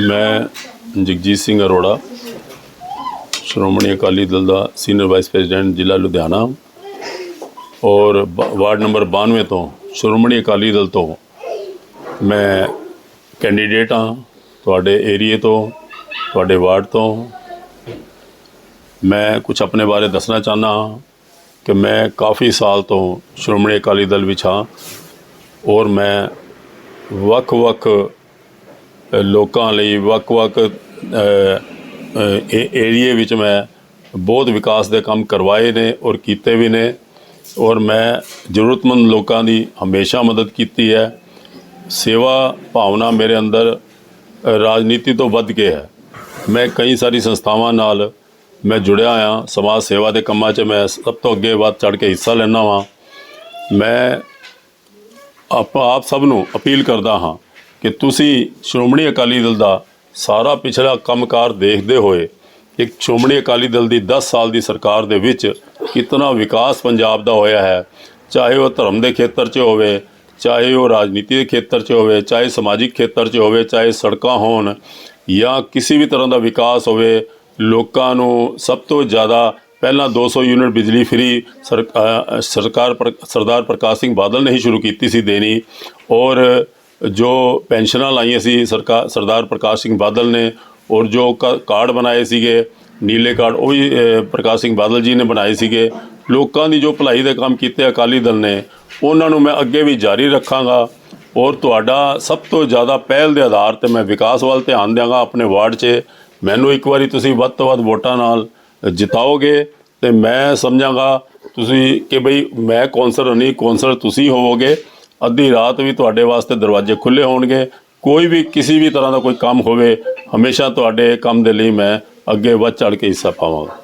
ਮੈਂ ਜਗਜੀਤ ਸਿੰਘ ਅਰੋੜਾ, ਸ਼੍ਰੋਮਣੀ ਅਕਾਲੀ ਦਲ ਦਾ senior vice president, ਜ਼ਿਲ੍ਹਾ ਲੁਧਿਆਣਾ ਔਰ ਬ- ਵਾਰਡ ਨੰਬਰ 92 ਤੋਂ ਸ਼੍ਰੋਮਣੀ ਅਕਾਲੀ ਦਲ ਤੋਂ ਮੈਂ ਕੈਂਡੀਡੇਟ ਹਾਂ। ਤੁਹਾਡੇ ਏਰੀਏ ਤੋਂ, ਤੁਹਾਡੇ ਵਾਰਡ ਤੋਂ ਮੈਂ ਕੁਝ ਆਪਣੇ ਬਾਰੇ ਦੱਸਣਾ ਚਾਹੁੰਦਾ ਹਾਂ ਕਿ ਮੈਂ ਕਾਫੀ ਸਾਲ ਤੋਂ ਸ਼੍ਰੋਮਣੀ ਅਕਾਲੀ ਦਲ ਵਿੱਚ ਹਾਂ ਔਰ ਮੈਂ ਵੱਖ-ਵੱਖ ਲੋਕਾਂ ਲਈ ਵੱਖ-ਵੱਖ ਏਰੀਏ ਵਿੱਚ ਮੈਂ ਬਹੁਤ ਵਿਕਾਸ ਦੇ ਕੰਮ ਕਰਵਾਏ ਨੇ ਔਰ ਕੀਤੇ ਵੀ ਨੇ ਔਰ ਮੈਂ ਜ਼ਰੂਰਤਮੰਦ ਲੋਕਾਂ ਦੀ ਹਮੇਸ਼ਾ ਮਦਦ ਕੀਤੀ ਹੈ। ਸੇਵਾ ਭਾਵਨਾ ਮੇਰੇ ਅੰਦਰ ਰਾਜਨੀਤੀ ਤੋਂ ਵੱਧ ਕੇ ਹੈ। ਮੈਂ ਕਈ ਸਾਰੀ ਸੰਸਥਾਵਾਂ ਨਾਲ ਮੈਂ ਜੁੜਿਆ ਆ ਸਮਾਜ ਸੇਵਾ ਦੇ ਕੰਮਾਂ 'ਚ ਮੈਂ ਸਭ ਤੋਂ ਅੱਗੇ ਵੱਧ ਚੜ ਕੇ ਹਿੱਸਾ ਲੈਣਾ ਵਾਂ। ਮੈਂ ਆਪ ਆਪ ਸਭ ਨੂੰ ਅਪੀਲ ਕਰਦਾ ਹਾਂ ਕਿ ਤੁਸੀਂ ਸ਼੍ਰੋਮਣੀ ਅਕਾਲੀ ਦਲ ਦਾ ਸਾਰਾ ਪਿਛਲਾ ਕੰਮਕਾਰ ਦੇਖਦੇ ਹੋਏ ਇੱਕ ਸ਼੍ਰੋਮਣੀ ਅਕਾਲੀ ਦਲ ਦੀ 10 ਸਾਲ ਦੀ ਸਰਕਾਰ ਦੇ ਵਿੱਚ ਕਿਤਨਾ ਵਿਕਾਸ ਪੰਜਾਬ ਦਾ ਹੋਇਆ ਹੈ, ਚਾਹੇ ਉਹ ਧਰਮ ਦੇ ਖੇਤਰ 'ਚ ਹੋਵੇ, ਚਾਹੇ ਉਹ ਰਾਜਨੀਤੀ ਦੇ ਖੇਤਰ 'ਚ ਹੋਵੇ, ਚਾਹੇ ਸਮਾਜਿਕ ਖੇਤਰ 'ਚ ਹੋਵੇ, ਚਾਹੇ ਸੜਕਾਂ ਹੋਣ ਜਾਂ ਕਿਸੇ ਵੀ ਤਰ੍ਹਾਂ ਦਾ ਵਿਕਾਸ ਹੋਵੇ, ਲੋਕਾਂ ਨੂੰ ਸਭ ਤੋਂ ਜ਼ਿਆਦਾ ਪਹਿਲਾਂ 200 ਯੂਨਿਟ ਬਿਜਲੀ ਫ੍ਰੀ ਸਰਕਾਰ ਪਰ- ਸਰਦਾਰ ਪ੍ਰਕਾਸ਼ ਸਿੰਘ ਬਾਦਲ ਨੇ ਹੀ ਸ਼ੁਰੂ ਕੀਤੀ ਸੀ ਦੇਣੀ ਔਰ ਜੋ ਪੈਨਸ਼ਨਾਂ ਲਾਈਆਂ ਸੀ ਸਰਕਾਰ ਸਰਦਾਰ ਪ੍ਰਕਾਸ਼ ਸਿੰਘ ਬਾਦਲ ਨੇ, ਔਰ ਜੋ ਕ- ਕਾਰਡ ਬਣਾਏ ਸੀਗੇ, ਨੀਲੇ ਕਾਰਡ, ਉਹ ਵੀ ਪ੍ਰਕਾਸ਼ ਸਿੰਘ ਬਾਦਲ ਜੀ ਨੇ ਬਣਾਏ ਸੀਗੇ। ਲੋਕਾਂ ਦੀ ਜੋ ਭਲਾਈ ਦੇ ਕੰਮ ਕੀਤੇ ਅਕਾਲੀ ਦਲ ਨੇ, ਉਹਨਾਂ ਨੂੰ ਮੈਂ ਅੱਗੇ ਵੀ ਜਾਰੀ ਰੱਖਾਂਗਾ, ਔਰ ਤੁਹਾਡਾ ਸਭ ਤੋਂ ਜ਼ਿਆਦਾ ਪਹਿਲ ਦੇ ਆਧਾਰ ਤੇ ਮੈਂ ਵਿਕਾਸ ਵੱਲ ਧਿਆਨ ਦਿਆਂਗਾ ਆਪਣੇ ਵਾਰਡ 'ਚ। ਮੈਨੂੰ ਇੱਕ ਵਾਰੀ ਤੁਸੀਂ ਵੱਧ ਤੋਂ ਵੱਧ ਵੋਟਾਂ ਨਾਲ ਜਿਤਾਓਗੇ, ਤੇ ਮੈਂ ਸਮਝਾਂਗਾ ਤੁਸੀਂ ਕਿ ਬਈ ਮੈਂ ਕੌਂਸਲਰ ਨਹੀਂ, ਕੌਂਸਲਰ ਤੁਸੀਂ ਹੋਵੋਗੇ। ਅੱਧੀ ਰਾਤ ਵੀ ਤੁਹਾਡੇ ਵਾਸਤੇ ਦਰਵਾਜ਼ੇ ਖੁੱਲੇ ਹੋਣਗੇ। ਕੋਈ ਵੀ ਕਿਸੇ ਵੀ ਤਰ੍ਹਾਂ ਦਾ ਕੋਈ ਕੰਮ ਹੋਵੇ, ਹਮੇਸ਼ਾ ਤੁਹਾਡੇ ਕੰਮ ਦੇ ਲਈ ਮੈਂ ਅੱਗੇ ਵੱਧ ਚੜ ਕੇ ਹਿੱਸਾ ਪਾਵਾਂਗਾ।